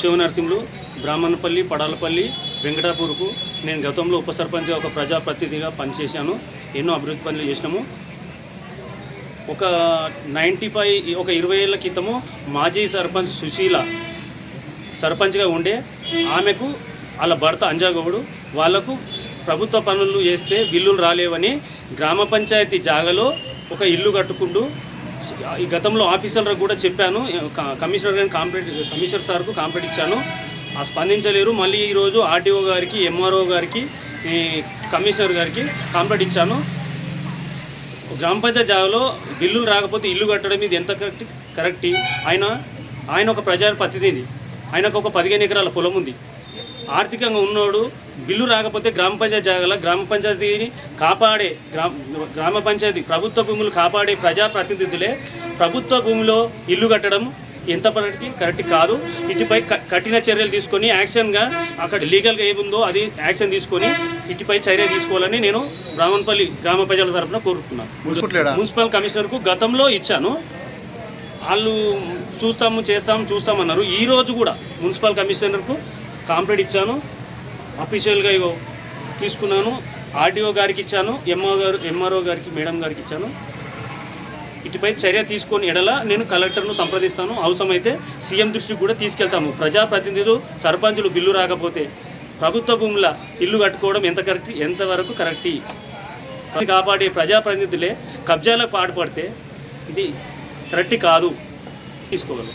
శివనరసింహులు బ్రాహ్మణపల్లి పడాలపల్లి వెంకటాపూర్కు నేను గతంలో ఉప సర్పంచ్గా ఒక ప్రజాప్రతినిధిగా పనిచేశాను. ఎన్నో అభివృద్ధి పనులు చేసినాము. ఒక నైంటీ ఫైవ్ ఒక ఇరవై ఏళ్ళ క్రితము మాజీ సర్పంచ్ సుశీల సర్పంచ్గా ఉండే ఆమెకు వాళ్ళ భర్త అంజాగౌడు వాళ్ళకు ప్రభుత్వ పనులు చేస్తే బిల్లులు రాలేవని గ్రామ పంచాయతీ జాగాలో ఒక ఇల్లు కట్టుకుంటూ ఈ గతంలో ఆఫీసర్లకు కూడా చెప్పాను కమిషనర్ గారిని కాంప్లైంట్ కమిషనర్ సార్కు కాంప్లైంట్ ఇచ్చాను. ఆ స్పందించలేరు. మళ్ళీ ఈరోజు ఆర్టీఓ గారికి ఎంఆర్ఓ గారికి కమిషనర్ గారికి కాంప్లైంట్ ఇచ్చాను. గ్రామ పంచాయతీ జాగాలో బిల్లులు రాకపోతే ఇల్లు కట్టడం ఇది ఎంత కరెక్ట్ కరెక్ట్? ఆయన ఆయన ఒక ప్రజాప్రతినిధి. ఆయనకు ఒక పదిహేను ఎకరాల పొలం ఉంది. ఆర్థికంగా ఉన్నోడు బిల్లు రాకపోతే గ్రామ పంచాయతీ జాగాల గ్రామ పంచాయతీని కాపాడే గ్రామ గ్రామ పంచాయతీ ప్రభుత్వ భూములు కాపాడే ప్రజాప్రతినిధులే ప్రభుత్వ భూమిలో ఇల్లు కట్టడం ఎంత కరెక్ట్ కరెక్ట్ కాదు. ఇటుపై కఠిన చర్యలు తీసుకొని యాక్షన్గా అక్కడ లీగల్గా ఏముందో అది యాక్షన్ తీసుకొని ఇటుపై చర్య తీసుకోవాలని నేను బ్రాహ్మణపల్లి గ్రామ ప్రజల తరఫున కోరుతున్నాను మున్సిపల్ మున్సిపల్ కమిషనర్కు గతంలో ఇచ్చాను. వాళ్ళు చూస్తాము చేస్తాము చూస్తామన్నారు. ఈ రోజు కూడా మున్సిపల్ కమిషనర్కు కాంప్లైంట్ ఇచ్చాను. అఫీషియల్గా ఇగో తీసుకున్నాను. ఆర్డీఓ గారికి ఇచ్చాను. ఎంఓ గారు ఎంఆర్ఓ గారికి మేడం గారికి ఇచ్చాను. ఇటుపై చర్య తీసుకొని ఎడల నేను కలెక్టర్ను సంప్రదిస్తాను. అవసరమైతే సీఎం దృష్టికి కూడా తీసుకెళ్తాము. ప్రజాప్రతినిధులు సర్పంచులు బిల్లు రాకపోతే ప్రభుత్వ భూముల ఇల్లు కట్టుకోవడం ఎంత కరెక్ట్ ఎంతవరకు కరెక్ట్? కాపాడే ప్రజాప్రతినిధులే కబ్జాలకు పాటుపడితే ఇది కరెక్ట్ కాదు. తీసుకోగలం